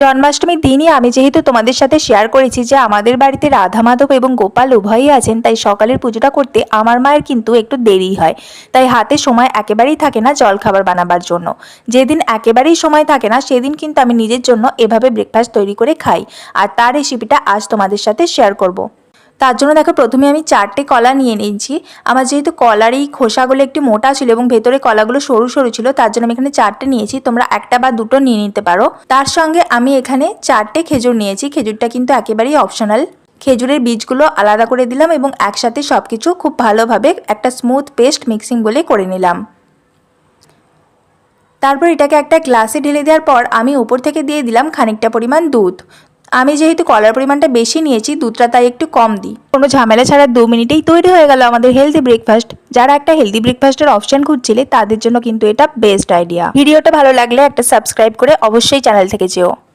জন্মাষ্টমীর দিনই আমি যেহেতু তোমাদের সাথে শেয়ার করেছি যে আমাদের বাড়িতে রাধা মাধব এবং গোপাল উভয়ই আছেন, তাই সকালের পুজোটা করতে আমার মায়ের কিন্তু একটু দেরি হয়। তাই হাতে সময় একেবারেই থাকে না জলখাবার বানাবার জন্য। যেদিন একেবারেই সময় থাকে না, সেদিন কিন্তু আমি নিজের জন্য এভাবে ব্রেকফাস্ট তৈরি করে খাই। আর তার রেসিপিটা আজ তোমাদের সাথে শেয়ার করব। তার জন্য দেখো প্রথমে আমি চারটে কলা নিয়ে নিয়েছি। আমার যেহেতু কলার এই খোসাগুলো একটু মোটা ছিল এবং ভেতরে কলাগুলো সরু সরু ছিল, তার জন্য আমি এখানে চারটে নিয়েছি। তোমরা একটা বা দুটো নিয়ে নিতে পারো। তার সঙ্গে আমি এখানে চারটে খেজুর নিয়েছি। খেজুরটা কিন্তু একেবারেই অপশনাল খেজুরের বীজগুলো আলাদা করে দিলাম এবং একসাথে সব কিছু খুব ভালোভাবে একটা স্মুথ পেস্ট মিক্সিং বলে করে নিলাম। তারপর এটাকে একটা গ্লাসে ঢেলে দেওয়ার পর আমি উপর থেকে দিয়ে দিলাম খানিকটা পরিমাণ দুধ। আমি যেহেতু কলার পরিমাণটা বেশি নিয়েছি, দুধটা তাই একটু কম দিই। কোনো ঝামেলা ছাড়া দু মিনিটেই তৈরি হয়ে গেল আমাদের হেলদি ব্রেকফাস্ট যারা একটা হেলদি ব্রেকফাস্টের অপশন খুঁজছিলে, তাদের জন্য কিন্তু এটা বেস্ট আইডিয়া ভিডিওটা ভালো লাগলে একটা সাবস্ক্রাইব করে অবশ্যই চ্যানেল থেকে যেও।